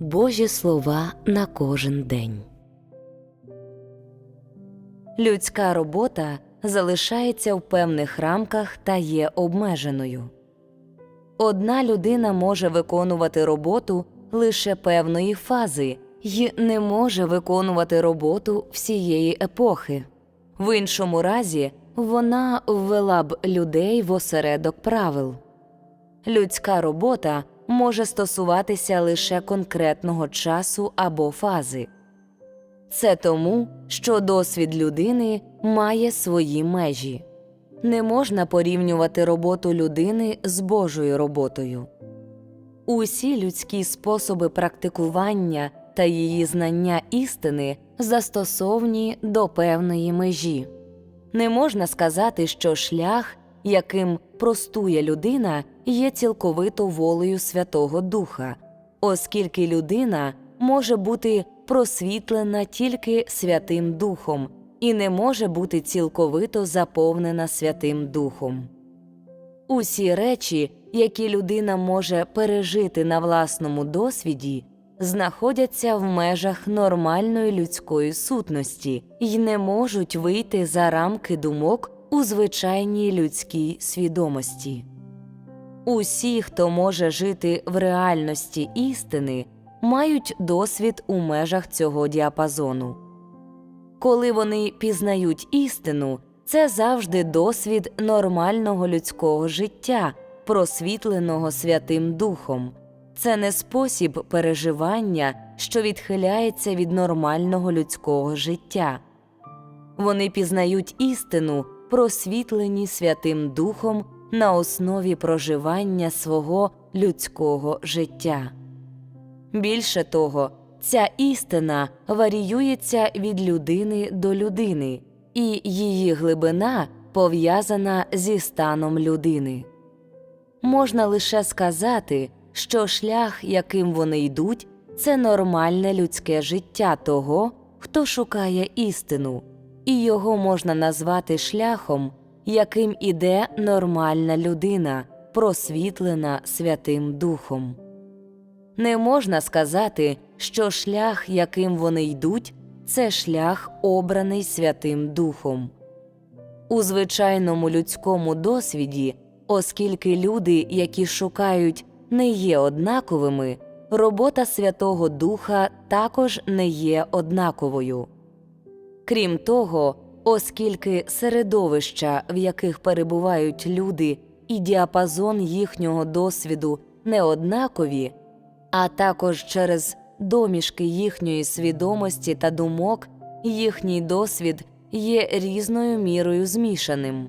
Божі слова на кожен день. Людська робота залишається в певних рамках та є обмеженою. Одна людина може виконувати роботу лише певної фази й не може виконувати роботу всієї епохи. В іншому разі вона ввела б людей в осередок правил. Людська робота може стосуватися лише конкретного часу або фази. Це тому, що досвід людини має свої межі. Не можна порівнювати роботу людини з Божою роботою. Усі людські способи практикування та її знання істини застосовні до певної межі. Не можна сказати, що шлях, яким простує людина, є цілковито волею Святого Духа, оскільки людина може бути просвітлена тільки Святим Духом і не може бути цілковито заповнена Святим Духом. Усі речі, які людина може пережити на власному досвіді, знаходяться в межах нормальної людської сутності і не можуть вийти за рамки думок у звичайній людській свідомості. Усі, хто може жити в реальності істини, мають досвід у межах цього діапазону. Коли вони пізнають істину, це завжди досвід нормального людського життя, просвітленого Святим Духом. Це не спосіб переживання, що відхиляється від нормального людського життя. Вони пізнають істину, просвітлені Святим Духом на основі проживання свого людського життя. Більше того, ця істина варіюється від людини до людини, і її глибина пов'язана зі станом людини. Можна лише сказати, що шлях, яким вони йдуть, це нормальне людське життя того, хто шукає істину, і його можна назвати шляхом, яким іде нормальна людина, просвітлена Святим Духом. Не можна сказати, що шлях, яким вони йдуть, це шлях, обраний Святим Духом. У звичайному людському досвіді, оскільки люди, які шукають, не є однаковими, робота Святого Духа також не є однаковою. Крім того, оскільки середовища, в яких перебувають люди, і діапазон їхнього досвіду не однакові, а також через домішки їхньої свідомості та думок, їхній досвід є різною мірою змішаним.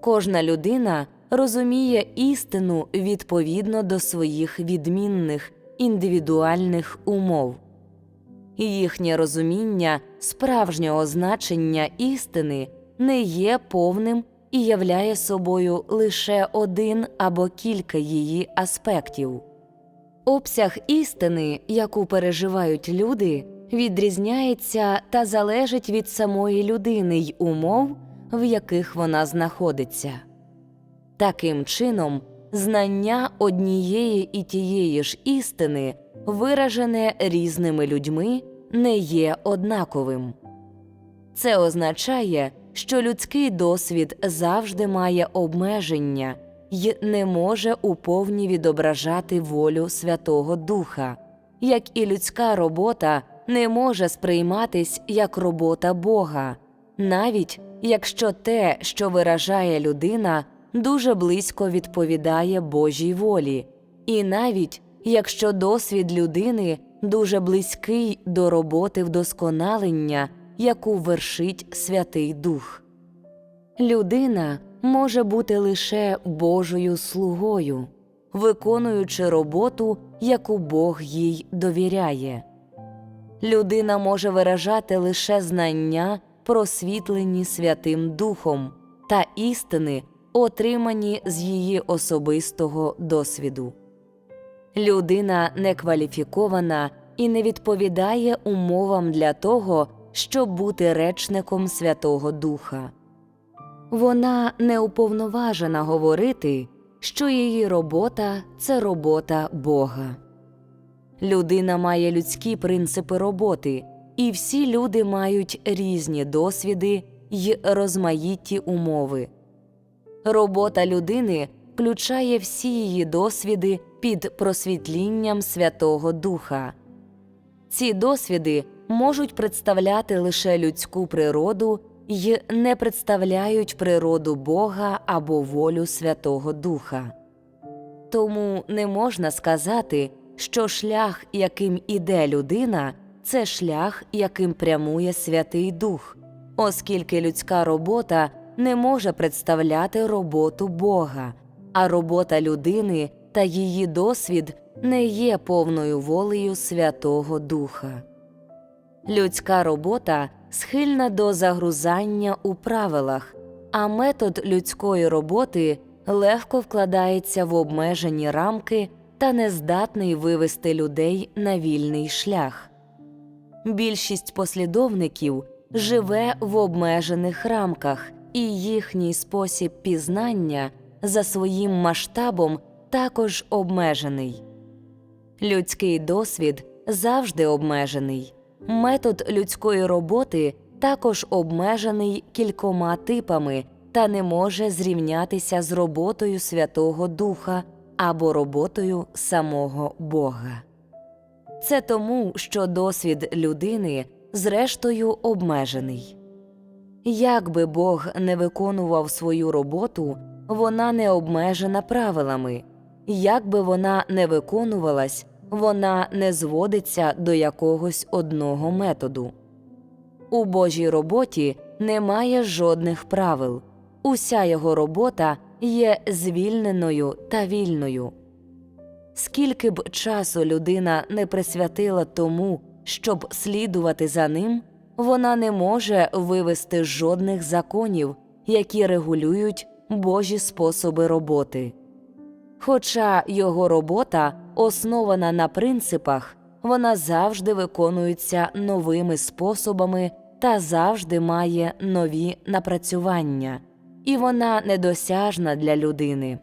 Кожна людина розуміє істину відповідно до своїх відмінних індивідуальних умов. Їхнє розуміння справжнього значення істини не є повним і являє собою лише один або кілька її аспектів. Обсяг істини, яку переживають люди, відрізняється та залежить від самої людини й умов, в яких вона знаходиться. Таким чином, знання однієї і тієї ж істини, виражене різними людьми, не є однаковим. Це означає, що людський досвід завжди має обмеження й не може уповні відображати волю Святого Духа, як і людська робота не може сприйматись як робота Бога, навіть якщо те, що виражає людина, дуже близько відповідає Божій волі, і навіть якщо досвід людини дуже близький до роботи вдосконалення, яку вершить Святий Дух. Людина може бути лише Божою слугою, виконуючи роботу, яку Бог їй довіряє. Людина може виражати лише знання, просвітлені Святим Духом та істини, отримані з її особистого досвіду. Людина некваліфікована і не відповідає умовам для того, щоб бути речником Святого Духа. Вона не уповноважена говорити, що її робота це робота Бога. Людина має людські принципи роботи, і всі люди мають різні досвіди й розмаїтті умови. Робота людини включає всі її досвіди під просвітлінням Святого Духа. Ці досвіди можуть представляти лише людську природу й не представляють природу Бога або волю Святого Духа. Тому не можна сказати, що шлях, яким іде людина, це шлях, яким прямує Святий Дух, оскільки людська робота не може представляти роботу Бога, а робота людини та її досвід не є повною волею Святого Духа. Людська робота схильна до загрузання у правилах, а метод людської роботи легко вкладається в обмежені рамки та не здатний вивести людей на вільний шлях. Більшість послідовників живе в обмежених рамках, і їхній спосіб пізнання за своїм масштабом також обмежений. Людський досвід завжди обмежений. Метод людської роботи також обмежений кількома типами та не може зрівнятися з роботою Святого Духа або роботою самого Бога. Це тому, що досвід людини зрештою обмежений. Як би Бог не виконував свою роботу, вона не обмежена правилами, як би вона не виконувалась, вона не зводиться до якогось одного методу. У Божій роботі немає жодних правил, уся його робота є звільненою та вільною. Скільки б часу людина не присвятила тому, щоб слідувати за ним, вона не може вивести жодних законів, які регулюють Божі способи роботи. Хоча його робота основана на принципах, вона завжди виконується новими способами та завжди має нові напрацювання, і вона недосяжна для людини.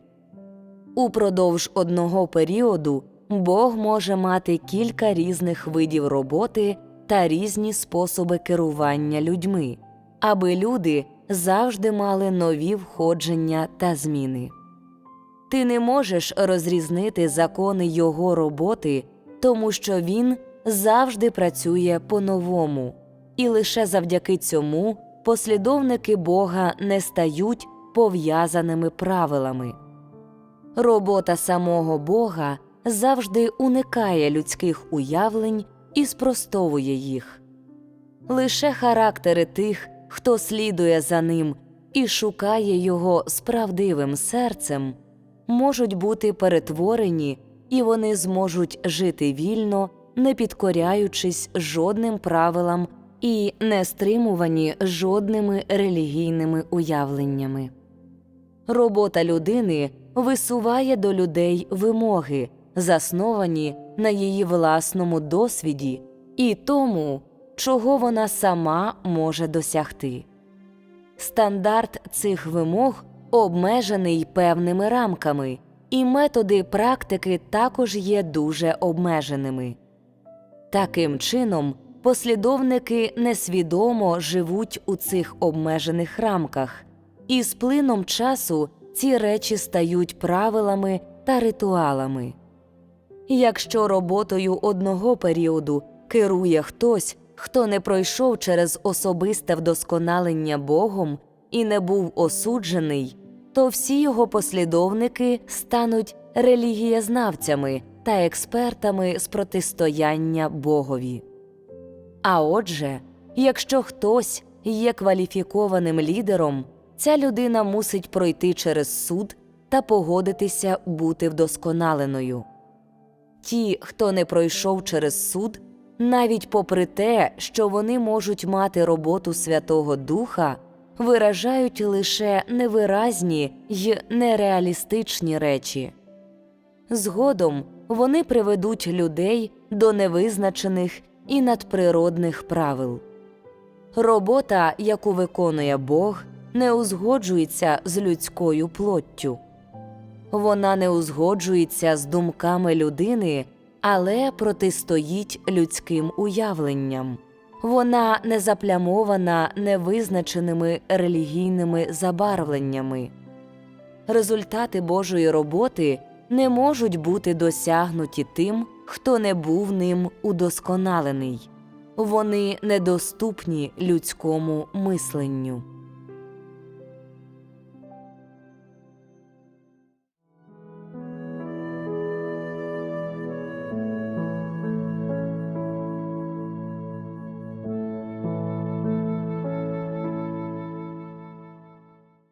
Упродовж одного періоду Бог може мати кілька різних видів роботи та різні способи керування людьми, аби люди завжди мали нові входження та зміни. Ти не можеш розрізнити закони його роботи, тому що він завжди працює по-новому, і лише завдяки цьому послідовники Бога не стають пов'язаними правилами. Робота самого Бога завжди уникає людських уявлень і спростовує їх. Лише характери тих, хто слідує за ним і шукає його з правдивим серцем, можуть бути перетворені, і вони зможуть жити вільно, не підкоряючись жодним правилам і не стримувані жодними релігійними уявленнями. Робота людини висуває до людей вимоги, засновані на її власному досвіді і тому, чого вона сама може досягти. Стандарт цих вимог обмежений певними рамками, і методи практики також є дуже обмеженими. Таким чином, послідовники несвідомо живуть у цих обмежених рамках, і з плином часу ці речі стають правилами та ритуалами. Якщо роботою одного періоду керує хтось, хто не пройшов через особисте вдосконалення Богом і не був осуджений, то всі його послідовники стануть релігієзнавцями та експертами з протистояння Богові. А отже, якщо хтось є кваліфікованим лідером, ця людина мусить пройти через суд та погодитися бути вдосконаленою. Ті, хто не пройшов через суд, навіть попри те, що вони можуть мати роботу Святого Духа, виражають лише невиразні й нереалістичні речі. Згодом вони приведуть людей до невизначених і надприродних правил. Робота, яку виконує Бог, не узгоджується з людською плоттю. Вона не узгоджується з думками людини але протистоїть людським уявленням. Вона не заплямована невизначеними релігійними забарвленнями. Результати Божої роботи не можуть бути досягнуті тим, хто не був ним удосконалений. Вони недоступні людському мисленню.